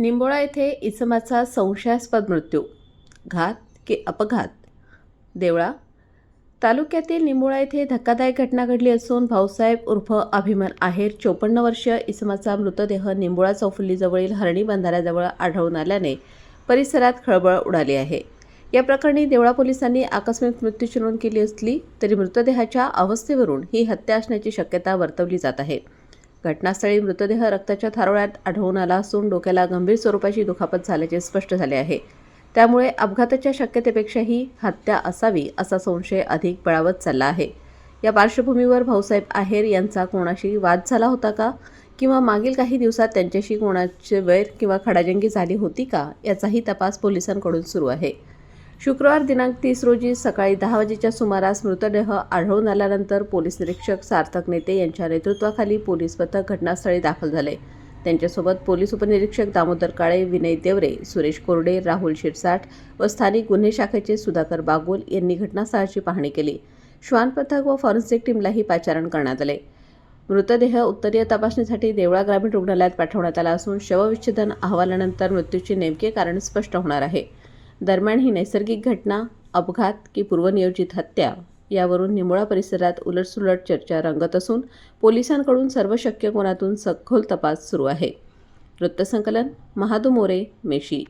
निंबोळा येथे इसमाचा संशयास्पद मृत्यू घात की अपघात. देवळा तालुक्यातील निंबोळा येथे धक्कादायक घटना घडली असून भाऊसाहेब उर्फ अभिमान आहेर चोपन्न वर्षीय इसमाचा मृतदेह निंबोळा चौफुल्लीजवळील हरणी बंधाऱ्याजवळ आढळून आल्याने परिसरात खळबळ उडाली आहे. या प्रकरणी देवळा पोलिसांनी आकस्मिक मृत्यूची नोंद केली असली तरी मृतदेहाच्या अवस्थेवरून ही हत्या असण्याची शक्यता वर्तवली जात आहे. घटनास्थळी मृतदेह रक्ताच्या थारोळ्यात आढळून आला असून डोक्याला गंभीर स्वरूपाची दुखापत झाल्याचे स्पष्ट झाले आहे. त्यामुळे अपघाताच्या शक्यतेपेक्षाही हत्या असावी असा संशय अधिक बळावत चालला आहे. या पार्श्वभूमीवर भाऊसाहेब आहेर यांचा कोणाशी वाद झाला होता का? किंवा मागील काही दिवसात त्यांच्याशी कोणाचे वैर किंवा खडाजंगी झाली होती का? याचाही तपास पोलिसांकडून सुरू आहे. शुक्रवार दिनांक तीस रोजी सकाळी दहा वाजेच्या सुमारास मृतदेह आढळून आल्यानंतर पोलीस निरीक्षक सार्थक नेते यांच्या नेतृत्वाखाली पोलीस पथक घटनास्थळी दाखल झाले. त्यांच्यासोबत पोलीस उपनिरीक्षक दामोदर काळे विनय देवरे सुरेश कोरडे राहुल शिरसाट व स्थानिक गुन्हे शाखेचे सुधाकर बागोल यांनी घटनास्थळाची पाहणी केली. श्वान पथक व फॉरेन्सिक टीमलाही पाचारण करण्यात आले. मृतदेह उत्तरीय तपासणीसाठी देवळा ग्रामीण रुग्णालयात पाठवण्यात आला असून शवविच्छेदन अहवालानंतर मृत्यूचे नेमके कारण स्पष्ट होणार आहे. दरम्यान ही नैसर्गिक घटना अपघात की पूर्वनियोजित हत्या यावरून निमुळा परिसरात उलटसुलट चर्चा रंगत असून पोलिसांकडून सर्व शक्य कोणातून सखोल तपास सुरू आहे. वृत्तसंकलन महादू मोरे मेशी.